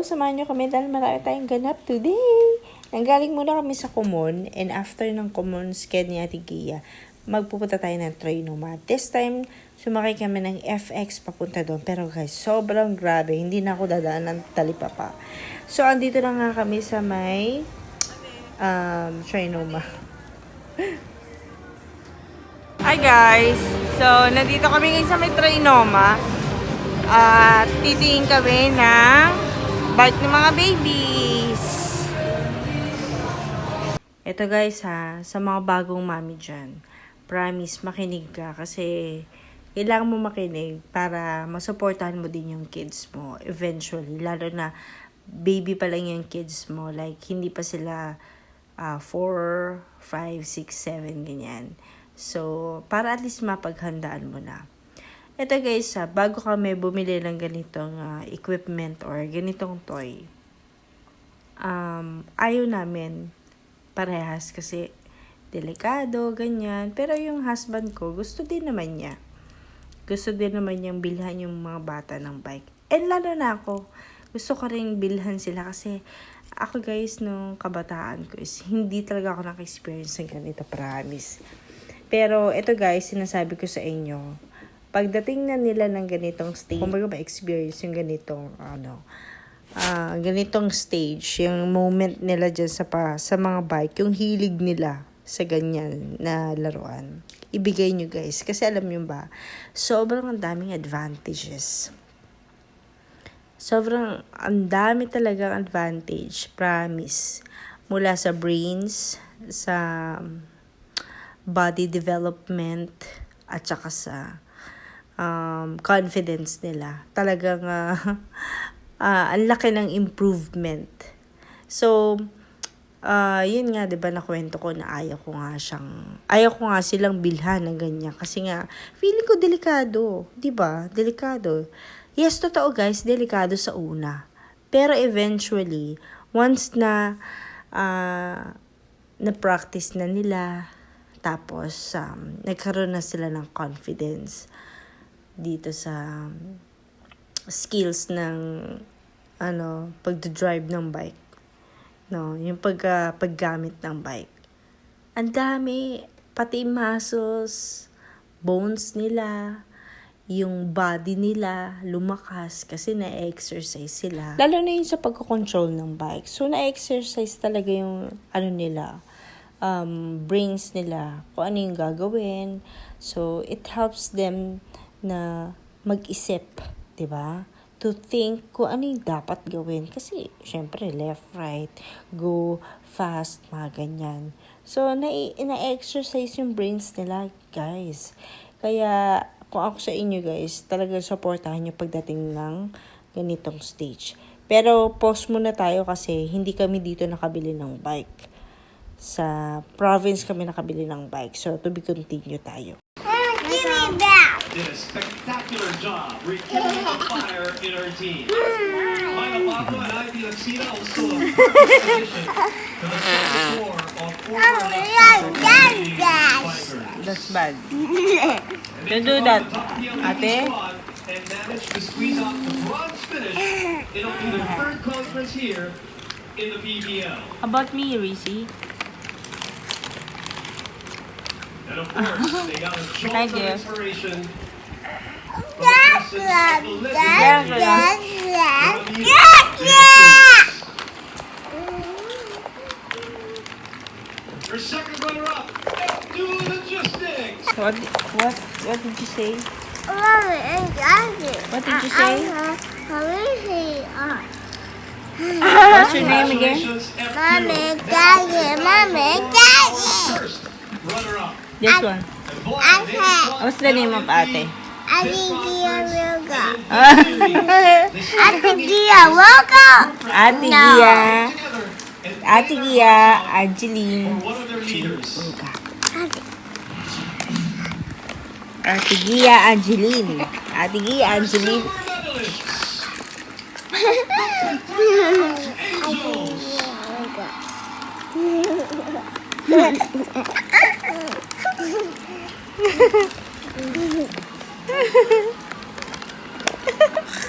Hello. Samahan niyo kami dahil marami tayong ganap today. Nanggaling muna kami sa Kumon and after ng Kumon sked ni Ate Gia, magpupunta tayo ng Trinoma. This time, sumakay kami ng FX papunta doon. Pero guys, sobrang grabe. Hindi na ako dadaan ng talipapa. So, andito na nga kami sa may um, Trinoma. Hi guys! So, nandito kami ngayon sa may Trinoma. At titingin kami ng bike ng mga babies. Ito guys ha, sa mga bagong mami dyan, promise makinig ka kasi kailangan mo makinig para masuportahan mo din yung kids mo eventually. Lalo na baby pa lang yung kids mo. Like, hindi pa sila 4, 5, 6, 7, ganyan. So, para at least mapaghandaan mo na. Ito guys, ah, bago kami bumili ng ganitong ah, equipment or ganitong toy, um, ayaw namin parehas kasi delikado, ganyan. Pero yung husband ko, gusto din naman niya. Gusto din naman niyang bilhan yung mga bata ng bike. And lalo na ako, gusto ko rin bilhan sila kasi ako guys, nung kabataan ko is hindi talaga ako naka-experience ng ganito, promise. Pero ito guys, sinasabi ko sa inyo, pagdating na nila ng ganitong stage, kumbaga ma-experience yung ganitong, ano, ah ganitong stage, yung moment nila dyan sa, pa, sa mga bike, yung hilig nila sa ganyan na laruan. Ibigay nyo guys. Kasi alam nyo ba, sobrang ang daming advantages. Sobrang ang dami talagang advantage, promise. Mula sa brains, sa body development, at saka sa um, confidence nila. Talagang uh, uh, ang laki ng improvement. So, uh, yun nga, di ba, nakwento ko na ayaw ko nga siyang, ayaw ko nga silang bilhan ng ganyan. Kasi nga, feeling ko delikado. Di ba? Delikado. Yes, totoo guys, delikado sa una. Pero eventually, once na, uh, na-practice na nila, tapos, um, nagkaroon na sila ng confidence dito sa um, skills ng ano, pagddrive ng bike. No, yung pag, uh, paggamit ng bike. Ang dami, pati muscles, bones nila, yung body nila lumakas kasi na-exercise sila. Lalo na yun sa pagkocontrol ng bike. So, na-exercise talaga yung ano nila, um, brains nila, kung ano yung gagawin. So, it helps them na mag-isip, 'di ba? To think kung ano yung dapat gawin. Kasi, syempre, left, right, go, fast, mga ganyan. So, na- na-exercise yung brains nila, guys. Kaya, kung ako sa inyo, guys, talaga supportahan nyo pagdating ng ganitong stage. Pero, pause muna tayo kasi hindi kami dito nakabili ng bike. Sa province kami nakabili ng bike. So, to be continue tayo. Give me that. Did a spectacular job rekindling the fire in her team. Maya Pablo and Ivy Laxina also a perfect addition to the core of guys. bikers. That's bad. Don't do that, the the ate. And managed to squeeze out the bronze finish in only their third conference here in the PBL. About me, Rizzy? And of course, they got a jolt Thank of you. inspiration. That's from the that. lessons of the That's legend that. of the That's that. Your second runner-up, do logistics. What, what, what did you say? Mommy, and Daddy. What did you say? Mommy, What's your name again? Congratulations, F2. Daddy, Mommy, Daddy. First runner-up. This one. Boy, Okay. they fought What's the name of ate? I think Dia will go. They I think Dia will go. Ate No. Gia. Ate Gia, Angeline. one leaders. Ate Gia, Angeline. Ate Gia, Angeline. Silver medalist, Angels.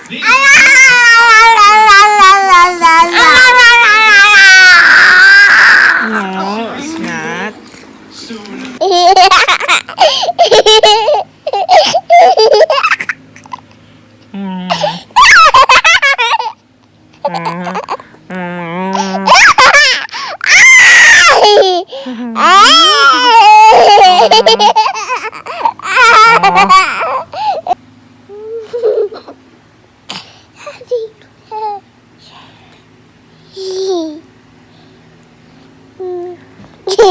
The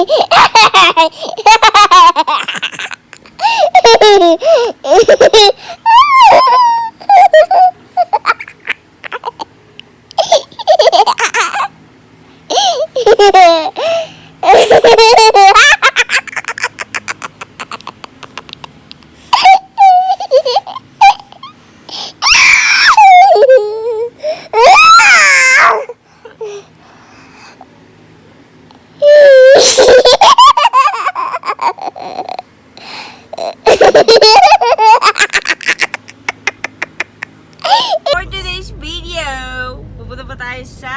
Hehehehe For today's video, pupunta pa tayo sa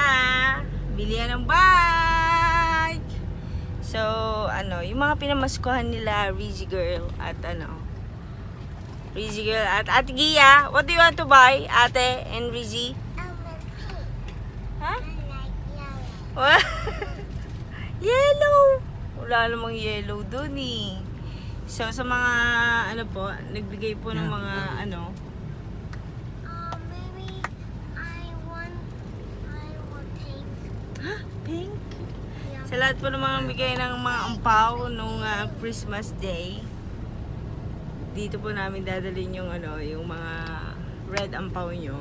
bilihan ng bike. So, ano, yung mga pinamaskuhan nila, Rizzy Girl at ano, Rizzy Girl at Ate Gia. What do you want to buy, Ate and Rizzy? Ha? What? yellow! Wala namang yellow dun eh. So, sa mga, ano po, nagbigay po ng mga, ano, Uh, maybe I want, I want pink. ha? Pink? Yeah. Sa lahat po ng mga bigay ng mga ampaw nung ah, Christmas Day, dito po namin dadalhin yung ano, yung mga red ampaw nyo.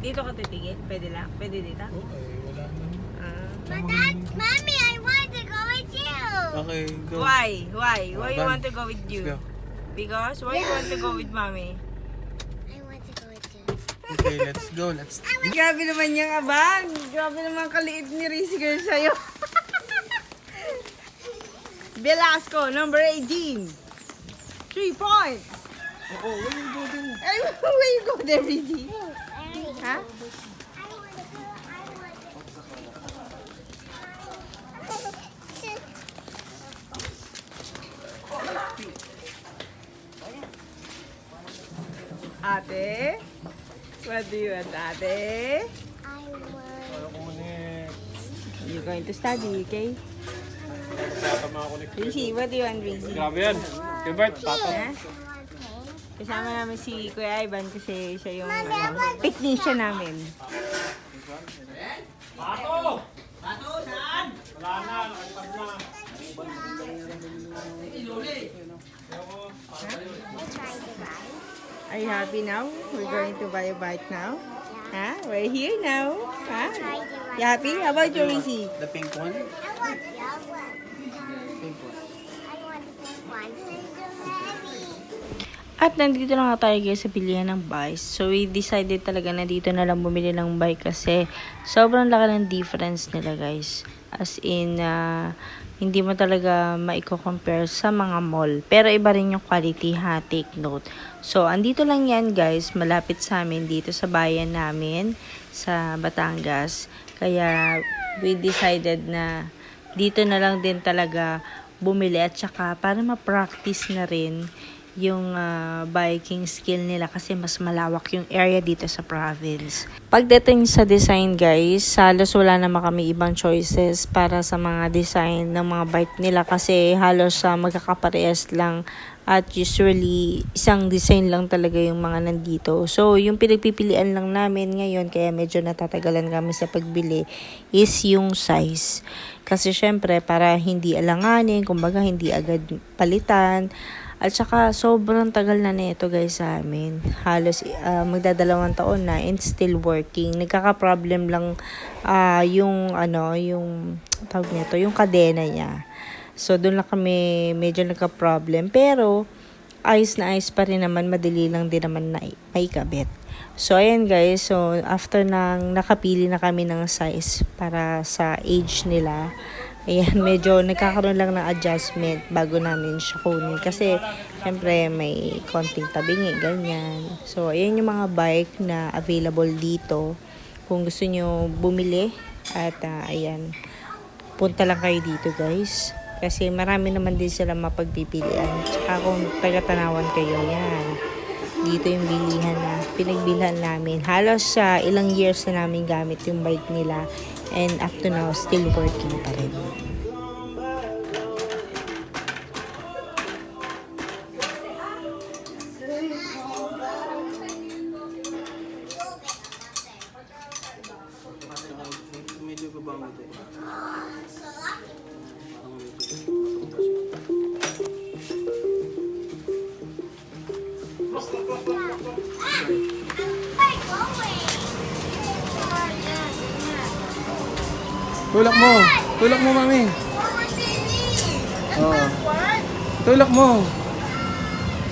Dito ka titigil? Pwede lang? Pwede dito? Ah. But Dad, Mommy, I want to go with you. Okay, go. why? Why? Why you want to go with Let's you? go. Because? Why you want to go with mommy? I want to go with you. Okay, let's go. Let's Grabe naman yung abang. Grabe naman kaliit ni Rizzy Girl sa'yo. Velasco, number 18. Three points. Oh, oh, where you go? Ay, where you go there, Rizzy? Ha? Ate? What do you want, ate? I want. You're going to study, okay? Rizzy, what do you want, Rizzy? Grabe yan. Okay, Bert, papa. Ha? Kasama namin si Kuya Ivan kasi siya yung ano, technician namin. Are you happy now? We're going to buy a bike now? Huh? We're here now. Huh? You happy? How about you, Rizzy? The pink one? I want the one. Pink one. I want the pink one. At nandito na nga tayo guys sa pilihan ng bikes. So we decided talaga na dito na lang bumili ng bike kasi sobrang laki ng difference nila guys. As in, ah, hindi mo talaga maiko-compare sa mga mall. Pero iba rin yung quality ha, take note. So, andito lang yan guys, malapit sa amin dito sa bayan namin sa Batangas. Kaya we decided na dito na lang din talaga bumili at saka para ma-practice na rin yung ah, biking skill nila kasi mas malawak yung area dito sa province. Pagdating sa design guys, halos wala naman kami ibang choices para sa mga design ng mga bike nila kasi halos sa magkakaparehas lang at usually isang design lang talaga yung mga nandito. So yung pinagpipilian lang namin ngayon kaya medyo natatagalan kami sa pagbili is yung size. Kasi syempre para hindi alanganin, kumbaga hindi agad palitan. At saka, sobrang tagal na nito guys sa amin. Halos ah, magdadalawang taon na and still working. Nagkaka-problem lang ah, yung, ano, yung, tawag nito, yung kadena niya. So, doon lang kami medyo nagka-problem. Pero, ayos na ayos pa rin naman. Madali lang din naman na maikabit. So, ayan guys. So, after nang nakapili na kami ng size para sa age nila, Ayan, medyo nagkakaroon lang ng adjustment bago namin siya kunin. Kasi, syempre, may konting tabingi, ganyan. So, ayan yung mga bike na available dito. Kung gusto nyo bumili, at ah, ayan, punta lang kayo dito guys. Kasi marami naman din sila mapagpipilian. Tsaka kung taga-tanawan kayo, yan. Dito yung bilihan na pinagbilhan namin. Halos sa ilang years na namin gamit yung bike nila. And up to now, still working pa rin. Tulak mo. Tulak mo, mami. Oo. Tulak mo.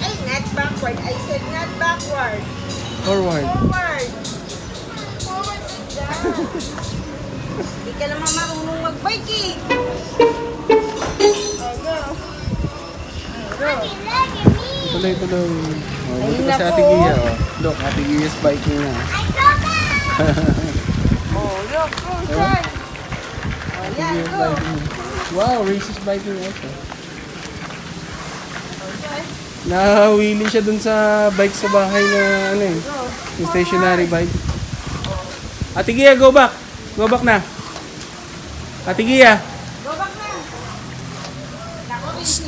Ay, not backward. I said not backward. Forward. Forward. Forward Hindi ka naman marunong mag-bike eh. Look at me. Tuloy, tuloy. Oh, na pa si Ate. Gia. Oh. Look, Ate Gia's biking na. I go back. Oh, look, oh, Huh? son. Oh, Ate yan, go. Wow, racist biking also. Nahawili siya dun sa bike sa bahay na ano eh. Yung stationary bike. Ate Gia, go back. Go back na. Ate Gia. Go back na.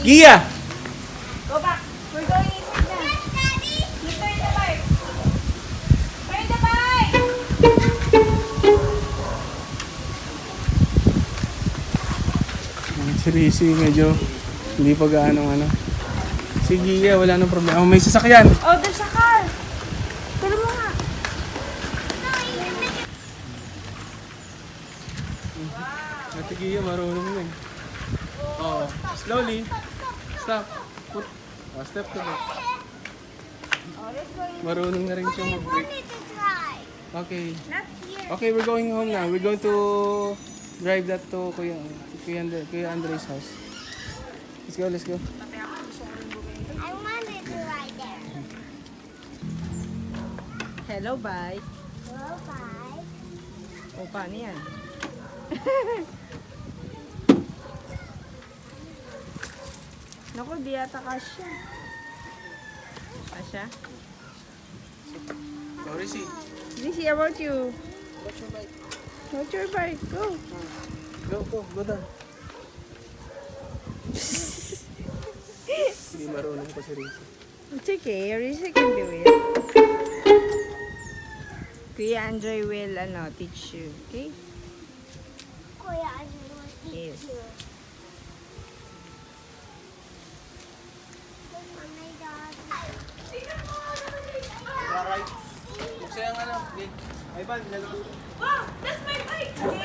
Gia! Go back. We're going Si Rizzy medyo hindi pa gaano ano. Si Gia, wala nang problema. Oh, may sasakyan. Oh, there's a car. Pero mo nga. Ate Gia, marunong na eh. Oh, slowly. Stop. Put. Oh, step to back. Marunong na rin siya drive. Okay. Okay, we're going home now. We're going to drive that to Kuya, to Kuya, Andre, Kuya Andre's house. Let's go, let's go. I wanted to ride there. Hello, bike. Go bye. O, paano yan? Naku, di yata kasya. Kasya? Rizzy. Rizzy, how about you? Watch your bike. What's your bike? Go. Go, go, go down. Hindi marunong pa si Rizzy. It's okay. Rizzy can do it. Kuya Andre will ano, teach you. Okay? Kuya, I want to Yes. you. Dog. Buksan yung ano. Ay, ban, nalabot. That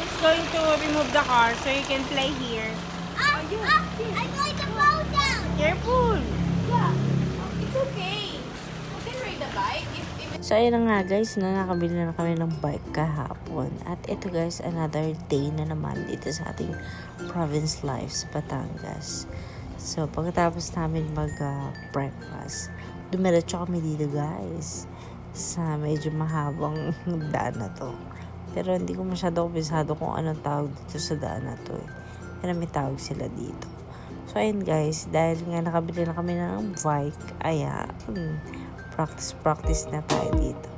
is going to remove the car so you can play here. I'm going to fall down. Careful. It's okay. You can ride the bike So, ayun nga guys, no, nakabili na kami ng bike kahapon. At ito guys, another day na naman dito sa ating province life sa Batangas. So, pagkatapos namin mag-breakfast, dumiretso kami dito guys sa medyo mahabang daan na to. Pero hindi ko masyado kumpisado kung anong tawag dito sa daan na to. Eh. Pero may tawag sila dito. So, ayun guys, dahil nga nakabili na kami ng bike, ayan, practice practice na tayo dito.